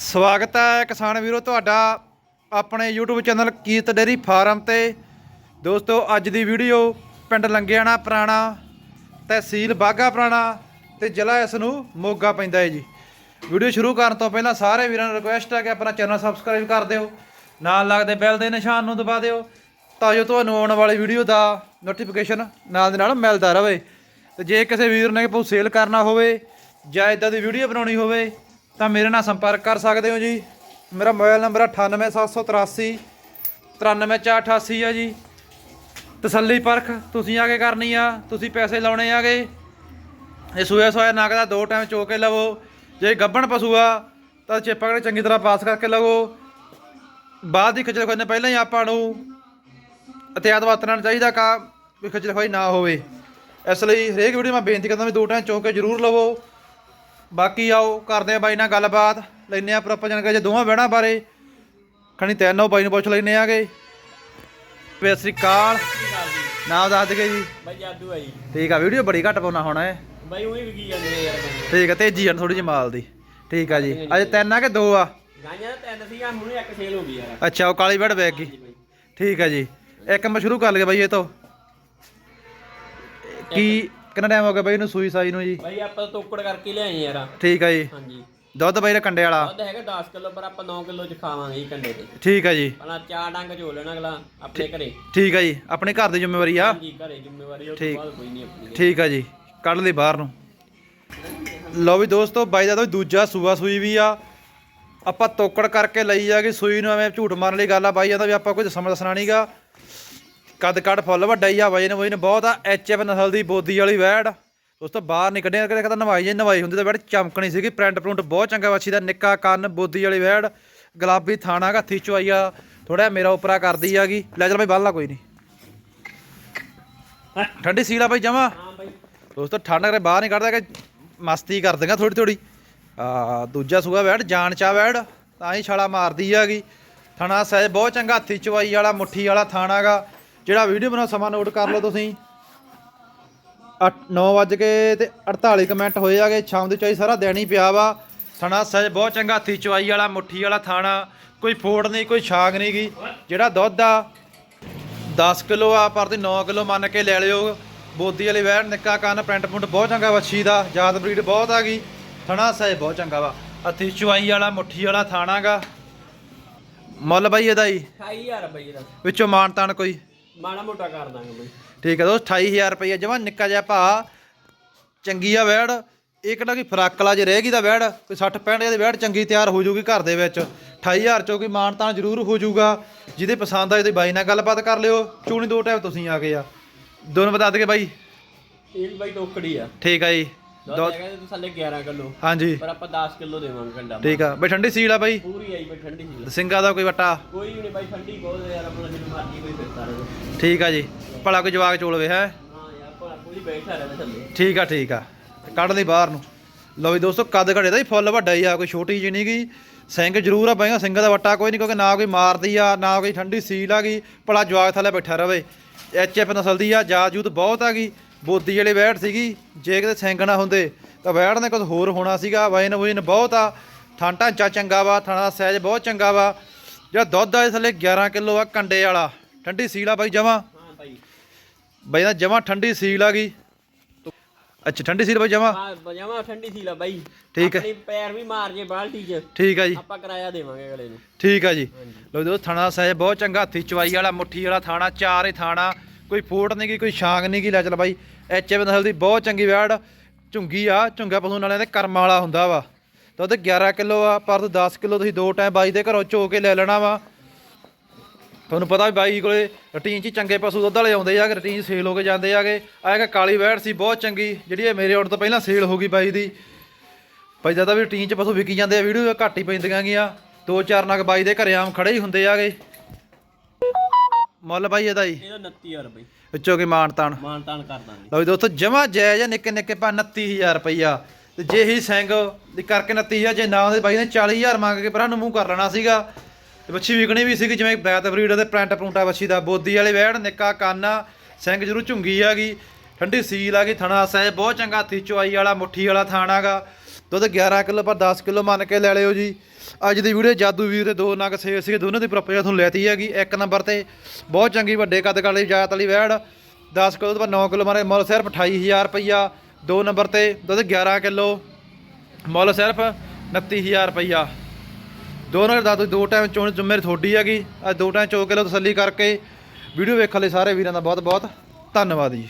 ਸਵਾਗਤ ਹੈ ਕਿਸਾਨ ਵੀਰੋ, ਤੁਹਾਡਾ ਆਪਣੇ YouTube channel Kirat dairy farm ਤੇ। ਦੋਸਤੋ, ਅੱਜ ਦੀ ਵੀਡੀਓ ਪਿੰਡ ਲੰਗਿਆਣਾ ਪੁਰਾਣਾ, ਤਹਿਸੀਲ ਬਾਗਾ ਪੁਰਾਣਾ ਤੇ ਜ਼ਿਲ੍ਹਾ ਇਸ ਨੂੰ ਮੋਗਾ ਪੈਂਦਾ ਹੈ ਜੀ। ਵੀਡੀਓ ਸ਼ੁਰੂ ਕਰਨ ਤੋਂ ਪਹਿਲਾਂ ਸਾਰੇ ਵੀਰਾਂ ਨੂੰ ਰਿਕੁਐਸਟ ਹੈ ਕਿ ਆਪਣਾ ਚੈਨਲ ਸਬਸਕ੍ਰਾਈਬ ਕਰ ਦਿਓ, ਨਾਲ ਲੱਗਦੇ ਬੈਲ ਦੇ ਨਿਸ਼ਾਨ ਨੂੰ ਦਬਾ ਦਿਓ, ਤਾਂ ਜੋ ਤੁਹਾਨੂੰ ਆਉਣ ਵਾਲੀ ਵੀਡੀਓ ਦਾ ਨੋਟੀਫਿਕੇਸ਼ਨ ਨਾਲ ਦੇ ਨਾਲ ਮਿਲਦਾ ਰਹੇ। ਤੇ ਜੇ ਕਿਸੇ ਵੀਰ ਨੇ ਕੋਈ ਸੇਲ ਕਰਨਾ ਹੋਵੇ ਜਾਂ ਇਦਾਂ ਦੀ ਵੀਡੀਓ ਬਣਾਉਣੀ ਹੋਵੇ ਤਾਂ ਮੇਰੇ ਨਾਲ ਸੰਪਰਕ ਕਰ ਸਕਦੇ ਹੋ ਜੀ? ਮੇਰਾ ਮੋਬਾਈਲ ਨੰਬਰ 98783 93488 ਆ ਜੀ। ਤਸੱਲੀ ਪਰਖ, ਤੁਸੀਂ ਆ ਕੇ ਕਰਨੀ ਆ, ਤੁਸੀਂ ਪੈਸੇ ਲਾਉਣੇ ਆਗੇ। ਇਹ ਸੂਏ ਸੋਇਆ ਨਾਗ ਦਾ ਦੋ ਟਾਈਮ ਚੋ ਕੇ ਲਵੋ। ਜੇ ਗੱਬਣ ਪਸ਼ੂ ਆ, ਤਾਂ ਚੇਪਾ ਕੇ ਚੰਗੀ ਤਰ੍ਹਾਂ ਪਾਸ ਕਰਕੇ ਲਵੋ। ਬਾਅਦ ਦੀ ਖਜਲ ਖੋਈ ਨੇ ਪਹਿਲਾਂ ਹੀ ਆਪਾਂ ਨੂੰ ਇਤਿਆਦ ਵਰਤਣਾ ਚਾਹੀਦਾ ਕਾ ਵੀ ਖਜਲ ਖੋਈ ਨਾ ਹੋਵੇ। ਇਸ ਲਈ ਹਰੇਕ ਵੀਡੀਓ ਮੈਂ ਬੇਨਤੀ ਕਰਦਾ ਵੀ ਦੋ ਟਾਈਮ ਚੋ ਕੇ ਜ਼ਰੂਰ ਲਵੋ। ਬਾਕੀ ਆਓ ਕਰਦੇ ਆ ਬਾਈ ਨਾਲ ਗੱਲਬਾਤ। ਲੈਨੇ ਆ ਪ੍ਰੋਪਰ ਜਾਣਕਾਰੀ ਜੇ ਦੋਵਾਂ ਬਹਿਣਾ ਬਾਰੇ। ਖਣੀ ਤਿੰਨੋਂ ਬਾਈ ਨੂੰ ਪੁੱਛ ਲੈਨੇ ਆਗੇ। ਸਤਿ ਸ੍ਰੀ ਅਕਾਲ। ਨਾਮ ਦੱਸ ਦਗੇ ਜੀ। ਬਾਈ ਜਾਦੂ ਆ ਜੀ। ਠੀਕ ਆ ਵੀਡੀਓ ਬੜੀ ਘੱਟ ਪਾਉਣਾ ਹੋਣਾ ਹੈ ਬਾਈ ਉਹੀ ਵਿਕੀ ਜਾਂਦੇ ਯਾਰ ਠੀਕ ਆ ਤੇਜੀ ਆ ਥੋੜੀ ਜਿਹੀ ਮਾਲ ਦੀ। ਠੀਕ ਆ ਜੀ। ਅੱਜ ਤਿੰਨ ਆ ਕਿ ਦੋ ਆ? ਗਾਈਆਂ ਤਾਂ ਤਿੰਨ ਸੀਗਾ ਹੁਣ ਇੱਕ ਸੇਲ ਹੋ ਗਈ ਯਾਰ। ਅੱਛਾ ਉਹ ਕਾਲੀ ਬੈੜ ਬੈਗ ਗਈ। ਠੀਕ ਆ ਜੀ। ਇੱਕ ਮੈਂ ਸ਼ੁਰੂ ਕਰ ਲਿਆ ਬਾਈ ਇਹ ਤੋਂ। ਕੀ ਕਿੰਨਾ ਟਾਈਮ ਹੋ ਗਿਆ ਬਾਈ ਇਹਨੂੰ ਸੂਈ ਸਾਈ ਨੂੰ ਜੀ? ਬਾਈ ਆਪਾਂ ਤਾਂ ਤੋਕੜ ਕਰਕੇ ਲਿਆਏ ਯਾਰ। ਠੀਕ ਆ ਜੀ। ਹਾਂਜੀ। ਦੁੱਧ ਬਾਈ ਦਾ ਕੰਡੇ ਵਾਲਾ? ਦੁੱਧ ਹੈਗਾ 10 ਕਿਲੋ ਪਰ ਆਪਾਂ 9 ਕਿਲੋ ਚ ਖਾਵਾਂਗੇ ਜੀ ਕੰਡੇ ਤੇ। ਠੀਕ ਆ ਜੀ। ਪਹਿਲਾਂ ਚਾਰ ਡੰਗ ਝੋਲ ਲੈਣਾ ਅਗਲਾ ਆਪਣੇ ਘਰੇ। ਠੀਕ ਆ ਜੀ। ਆਪਣੇ ਘਰ ਦੀ ਜ਼ਿੰਮੇਵਾਰੀ ਆ? ਹਾਂਜੀ ਘਰੇ ਜ਼ਿੰਮੇਵਾਰੀ ਉਹ ਤੋਂ ਠੀਕ। ਬਾਅਦ ਕੋਈ ਨਹੀਂ ਆਪਣੀ। ਠੀਕ ਆ ਜੀ। ਕੱਢ ਲਈ ਬਾਹਰ ਨੂੰ। ਲਓ ਵੀ ਦੋਸਤੋ ਬਾਈ ਦਾ ਤਾਂ ਦੂਜਾ ਸੂਆ ਸੂਈ ਵੀ ਆ। ਆਪਾਂ ਤੋਕੜ ਕਰਕੇ ਲਈ ਆ ਕਿ ਸੂਈ ਨੂੰ ਐਵੇਂ ਝੂਠ ਮਾਰਨ ਲਈ ਗੱਲ ਆ। ਬਾਈ ਜਾਂਦਾ ਵੀ ਆਪਾਂ ਕੋਈ ਸਮਝ ਦੱਸਣਾ ਨਹੀਂਗਾ ਕੱਦ ਕੱਦ ਫੁੱਲ ਵੱਡਾ ਹੀ ਆ ਬਾਈ ਨੇ ਬਹੁਤ ਆ ਐਚਐਫ ਨਸਲ ਦੀ ਬੋਦੀ ਵਾਲੀ ਵੈੜ। ਦੋਸਤੋ ਬਾਹਰ ਨਹੀਂ ਕੱਢਿਆ ਕਦੇ ਕਦਾ ਨਵਾਈ ਜੇ ਨਵਾਈ ਹੁੰਦੀ ਤਾਂ ਵੈੜ ਚਮਕਣੀ ਸੀਗੀ ਪ੍ਰਿੰਟ ਪ੍ਰਿੰਟ ਬਹੁਤ ਚੰਗਾ ਵੱਛੀ ਦਾ ਨਿੱਕਾ ਕੰਨ ਬੋਦੀ ਵਾਲੀ ਵੈੜ ਗੁਲਾਬੀ ਥਾਣਾ ਹੱਥੀ ਚੁਆਈ ਆ ਥੋੜਾ ਮੇਰਾ ਉਪਰਾ ਕਰਦੀ ਆਗੀ। ਲੈ ਚੱਲ ਬਾਈ ਲਾ ਕੋਈ ਨਹੀਂ। ਠੰਡੀ ਸੀਲਾ ਬਾਈ ਜਮਾ? ਹਾਂ ਬਾਈ। ਦੋਸਤੋ ਠੰਡ ਕਰੇ ਬਾਹਰ ਨਹੀਂ ਕੱਢਦਾ ਕਿ ਮਸਤੀ ਕਰ ਦਿੰਗਾ ਥੋੜੀ ਥੋੜੀ ਆ ਦੂਜਾ ਸੂਆ ਵੈੜ ਜਾਨ ਚਾ ਵੈੜ ਤਾਂ ਹੀ ਛਾਲਾ ਮਾਰਦੀ ਹੈਗੀ ਥਣਾ ਸਹਿਜ ਬਹੁਤ ਚੰਗਾ ਹੱਥੀ ਚਵਾਈ ਵਾਲਾ ਮੁੱਠੀ ਵਾਲਾ ਥਾਣਾਗਾ ਜਿਹੜਾ ਵੀਡੀਓ ਬਣਾਉ ਸਮਾਂ ਨੋਟ ਕਰ ਲਓ ਤੁਸੀਂ। 9 ਵਜ ਕੇ ਤੇ 48 ਕਮੈਂਟ ਹੋਏ ਆਗੇ ਸ਼ਾਮ ਦੀ ਚੋਈ ਸਾਰਾ ਦੇਣੀ ਪਿਆ ਵਾ। ਥਣਾ ਸਹਿਜ ਬਹੁਤ ਚੰਗਾ ਹੱਥੀ ਚਵਾਈ ਵਾਲਾ ਮੁੱਠੀ ਵਾਲਾ ਥਾਣਾ। ਕੋਈ ਫੋੜ ਨਹੀਂ ਕੋਈ ਛਾਗ ਨਹੀਂ ਗੀ। ਜਿਹੜਾ ਦੁੱਧ ਆ 10 ਕਿਲੋ ਆ ਪਰ ਤੇ 9 ਕਿਲੋ ਮੰਨ ਕੇ ਲੈ ਲਿਓ। ਬੋਦੀ ਵਾਲੀ ਵੈੜ ਨਿੱਕਾ ਕੰਨ ਪ੍ਰਿੰਟ ਪੁੰਟ ਬਹੁਤ ਚੰਗਾ ਵੱਛੀ ਦਾ ਜਾਤ ਬਰੀਡ ਬਹੁਤ ਆ ਗਈ ਥਣਾ ਸਹਿ ਬਹੁਤ ਚੰਗਾ ਵਾ। ਹੱਥੀ ਚੁਆਈ ਵਾਲਾ ਮੁੱਠੀ ਵਾਲਾ ਥਾਣਾਗਾ ਮੁੱਲ ਬਾਈ ਇਹਦਾ ਹੀ। 28000 ਬਾਈ ਇਹਦਾ। ਵਿੱਚੋਂ ਮਾਨ ਤਾਨ ਕੋਈ। ਮਾੜਾ ਮੋਟਾ ਕਰ ਦਾਂਗੇ ਬਾਈ। ਠੀਕ ਹੈ ਦੋਸਤ 28000 ਰੁਪਏ ਜਮਾ ਨਿੱਕਾ ਜਿਹਾ ਭਾ ਚੰਗੀ ਆ ਵੈੜ। ਇਹ ਕਿਹੜਾ ਕੋਈ ਫਰਾਕਲਾ ਜੇ ਰਹੇਗੀ ਤਾਂ ਵੈੜ ਕੋਈ 60 65 ਦੀ ਵੈੜ ਚੰਗੀ ਤਿਆਰ ਹੋ ਜਾਊਗੀ ਘਰ ਦੇ ਵਿੱਚ। 28000 ਚੋਂ ਕੋਈ ਮਾਨ ਤਾਨ ਜ਼ਰੂਰ ਹੋ ਜਾਊਗਾ ਜਿਹਦੇ ਪਸੰਦ ਆਏ ਤੇ ਬਾਈ ਨਾਲ ਗੱਲਬਾਤ ਕਰ ਲਿਓ। ਚੂਣੀ ਦੋ ਟਾਈਮ ਤੁਸੀਂ ਆ ਗਏ ਆ। ਦੋਨੋਂ ਬਤਾ ਦਗੇ ਬਾਈ। ਇਹ ਵੀ ਬਾਈ ਟੋਕੜੀ ਆ। ਠੀਕ ਆ ਜੀ। ਦੁੱਧ ਦੋ ਹੈਗਾ ਤੇ ਥੱਲੇ 11 ਕਿਲੋ। ਹਾਂਜੀ। ਪਰ ਆਪਾਂ 10 ਕਿਲੋ ਦੇਵਾਂਗੇ ਕੰਡਾ ਠੀਕ ਆ। ਬਈ ਠੰਡੀ ਸੀਲ ਆ ਬਾਈ। ਪੂਰੀ ਆਈ ਬਾਈ ਠੰਡੀ ਸੀ ਸਿੰਘਾ ਦਾ ਕੋਈ ਵਟਾ? ਕੋਈ ਵੀ ਨਹੀਂ ਬਾਈ ਠੰਡੀ ਬਹੁਤ ਯਾਰ ਆਪਣਾ ਜਿੰਨ ਮਰਜ਼ੀ ਕੋਈ ਫਿਰਦਾ ਰਹੇ ਠੀਕ ਆ ਜੀ। ਭਲਾ ਕੋਈ ਜਵਾਕ ਚੋਲਵੇ ਹੈ? ਹਾਂ ਯਾਰ ਭਲਾ ਪੂਰੀ ਬੈਠਾ ਰਹੇ ਥੱਲੇ। ਠੀਕ ਆ ਠੀਕ ਆ। ਕੱਢ ਲਈ ਬਾਹਰ ਨੂੰ। ਲਓ ਵੀ ਦੋਸਤੋ ਕੱਦ ਘੜੇ ਦਾ ਹੀ ਫੁੱਲ ਵੱਡਾ ਹੀ ਆ ਕੋਈ ਛੋਟੀ ਜਿਹੀ ਨਹੀਂ ਗਈ ਸਿੰਘ ਜ਼ਰੂਰ ਆ ਬਾਈਆਂ ਸਿੰਘ ਦਾ ਵਟਾ ਕੋਈ ਨਹੀਂ ਕਿਉਂਕਿ ਨਾ ਕੋਈ ਮਾਰਦੀ ਆ ਨਾ ਕੋਈ ਠੰਡੀ ਸੀਲ ਆ ਗਈ ਭਲਾ ਜਵਾਕ ਥੱਲੇ ਬੈਠਾ ਰਵੇ। ਐਚਐਫ ਨਸਲ ਦੀ ਆ ਜਾਜੂਤ ਬਹੁਤ ਆ ਗਈ ਬੋਦੀ ਵਾਲੀ ਵੈੜ ਸੀਗੀ ਜੇ ਕਿਤੇ ਨਾ ਹੁੰਦੇ ਤਾਂ ਵੈੜ ਨੇ ਕੁਝ ਹੋਰ ਹੋਣਾ ਸੀਗਾ ਵਜਨ ਵਜਨ ਬਹੁਤ ਆ ਥਾਂ ਢਾਂਚਾ ਚੰਗਾ ਵਾ ਥਾਣਾ ਦਾ ਸਾਈਜ਼ ਬਹੁਤ ਚੰਗਾ ਵਾ। ਜਿਹੜਾ ਦੁੱਧ ਆ ਇਹ ਥੱਲੇ 11 ਕਿਲੋ ਆ ਕੰਡੇ ਵਾਲਾ। ਠੰਡੀ ਸੀਲ ਆ ਬਾਈ ਜਮਾ? ਹਾਂ ਬਾਈ ਬਾਈ ਨਾ ਜਮਾ ਠੰਡੀ ਸੀਲ ਆ ਗਈ। ਅੱਛਾ ਠੰਡੀ ਸੀਲ ਬਾਈ ਜਮਾ? ਹਾਂ ਬਜਾਵਾ ਠੰਡੀ ਸੀ ਲਾ ਬਾਈ। ਠੀਕ ਹੈ। ਆਪਣੀ ਪੈਰ ਵੀ ਮਾਰ ਜੇ ਬਾਲਟੀ 'ਚ। ਠੀਕ ਆ ਜੀ। ਆਪਾਂ ਕਿਰਾਇਆ ਦੇਵਾਂਗੇ ਅਗਲੇ ਨੂੰ। ਠੀਕ ਆ ਜੀ। ਲੋ ਦੋਸਤ ਥਾਣਾ ਸਾਹਿਬ ਬਹੁਤ ਚੰਗਾ ਹੱਥੀ ਚਵਾਈ ਵਾਲਾ ਮੁੱਠੀ ਵਾਲਾ ਥਾਣਾ ਚਾਰ ਥਾਣਾ। ਕੋਈ ਫੋਟ ਨਹੀਂ ਗੀ ਕੋਈ ਛਾਂਗ ਨਹੀਂ ਗੀ ਲੈ ਚੱਲ ਬਾਈ। ਐਚਐਫ ਨਸਲ ਦੀ ਬਹੁਤ ਚੰਗੀ ਵੈੜ, ਝੁੰਗੀ ਆ, ਝੁੰਗਾ ਪਸ਼ੂ ਨਾਲੇ ਦੇ ਕਰਮ ਵਾਲਾ ਹੁੰਦਾ ਵਾ। ਤਾਂ ਉਹਦੇ 11 ਕਿਲੋ ਆ, ਪਰ 10 ਕਿਲੋ ਤੁਸੀਂ ਦੋ ਟਾਈਮ ਬਾਈ ਦੇ ਘਰੋਂ ਚੋ ਕੇ ਲੈ ਲੈਣਾ ਵਾ। ਤੁਹਾਨੂੰ ਪਤਾ ਵੀ ਬਾਈ ਕੋਲੇ ਰੂਟੀਨ 'ਚ ਚੰਗੇ ਪਸ਼ੂ ਦੁੱਧ ਵਾਲੇ ਆਉਂਦੇ ਆ, ਕਿ ਰੂਟੀਨ ਸੇਲ ਹੋ ਕੇ ਜਾਂਦੇ ਆਗੇ ਆ ਇੱਕ ਕਾਲੀ ਵੈੜ ਸੀ, ਬਹੁਤ ਚੰਗੀ। ਜਿਹੜੀ ਇਹ ਮੇਰੇ ਆਉਣ ਤੋਂ ਪਹਿਲਾਂ ਸੇਲ ਹੋ ਗਈ ਬਾਈ ਦੀ। ਭਾਈ ਜ਼ਿਆਦਾ ਵੀ ਰੂਟੀਨ 'ਚ ਪਸ਼ੂ ਵਿਕੀ ਜਾਂਦੇ ਆ, ਵੀਡੀਓ ਘੱਟ ਹੀ ਪੈਂਦੀਆਂ ਗੀਆਂ। ਦੋ ਚਾਰ ਨਗ ਬਾਈ ਦੇ ਘਰੇ ਆਮ ਖੜੇ ਹੀ ਹੁੰਦੇ ਆਗੇ ਮੁੱਲ ਬਾਈ ਇਹਦਾ ਜੀ? ਇਹਦਾ 29000 ਬਾਈ। ਵਿੱਚੋਂ ਕੀ ਮਾਨ ਤਾਨ ਮਾਨ ਤਾਨ ਕਰ ਦਾਂਗੇ। ਲਓ ਜੀ ਦੋਸਤੋ ਜਮਾ ਜਾਇਜ਼ ਆ ਨਿੱਕੇ ਨਿੱਕੇ ਪਾ 29000 ਰੁਪਈਆ। ਤੇ ਜੇ ਹੀ ਸਿੰਘ ਦੀ ਕਰਕੇ 29000 ਜੇ ਨਾ ਉਹਦੇ ਬਾਈ ਨੇ 40000 ਮੰਗ ਕੇ ਪਰਾਂ ਨੂੰ ਮੂੰਹ ਕਰ ਲੈਣਾ ਸੀਗਾ। ਤੇ ਬੱਚੀ ਵਿਕਣੀ ਵੀ ਸੀਗੀ ਜਿਵੇਂ ਬੈਤ ਬਰੀਡ ਦੇ ਪ੍ਰਿੰਟ ਪ੍ਰੂੰਟਾ ਬੱਚੀ ਦਾ ਬੋਦੀ ਵਾਲੇ ਵੈੜ ਨਿੱਕਾ ਕੰਨ ਸਿੰਘ ਜਰੂਰ ਝੁੰਗੀ ਆ ਗਈ। ਠੰਡੀ ਸੀਲ ਆ ਗਈ ਥਣਾ ਸਹਿ ਬਹੁਤ ਚੰਗਾ ਹੱਥੀ ਚੁਆਈ ਵਾਲਾ ਮੁੱਠੀ ਵਾਲਾ ਥਾਣਾਗਾ ਦੁੱਧ 11 ਕਿਲੋ ਪਰ 10 ਕਿਲੋ ਮੰਨ ਕੇ ਲੈ ਲਿਓ ਜੀ। ਅੱਜ ਦੀ ਵੀਡੀਓ ਜਾਦੂ ਵੀਰ ਦੇ ਦੋ ਨਗ ਸੇ ਸੀ ਦੋਨਾਂ ਦੀ ਪ੍ਰੋਪਰਟੀ ਤੁਹਾਨੂੰ ਲੈਤੀ ਹੈਗੀ। ਇੱਕ ਨੰਬਰ ਤੇ ਬਹੁਤ ਚੰਗੀ ਵੱਡੇ ਕੱਦ ਵਾਲੀ ਜਾਤ ਵਾਲੀ ਵੈੜ। 10 ਕਿਲੋ ਤੋਂ 9 ਕਿਲੋ ਮਾਰੇ। ਮੁੱਲ ਸਿਰਫ 28000 ਰੁਪਈਆ। ਦੋ ਨੰਬਰ ਤੇ ਦੁੱਧ 11 ਕਿਲੋ। ਮੁੱਲ ਸਿਰਫ 29000 ਰੁਪਈਆ। ਦੋਨੋਂ ਦਾ ਦੋ ਟਾਈਮ ਚੋਣ ਜ਼ਿੰਮੇਵਾਰੀ ਤੁਹਾਡੀ ਹੈਗੀ। ਅੱਜ ਦੋ ਟਾਈਮ ਚੋ ਕੇ ਤਸੱਲੀ ਕਰਕੇ ਵੀਡੀਓ ਵੇਖਣ ਲਈ ਸਾਰੇ ਵੀਰਾਂ ਦਾ ਬਹੁਤ ਬਹੁਤ ਧੰਨਵਾਦ ਜੀ।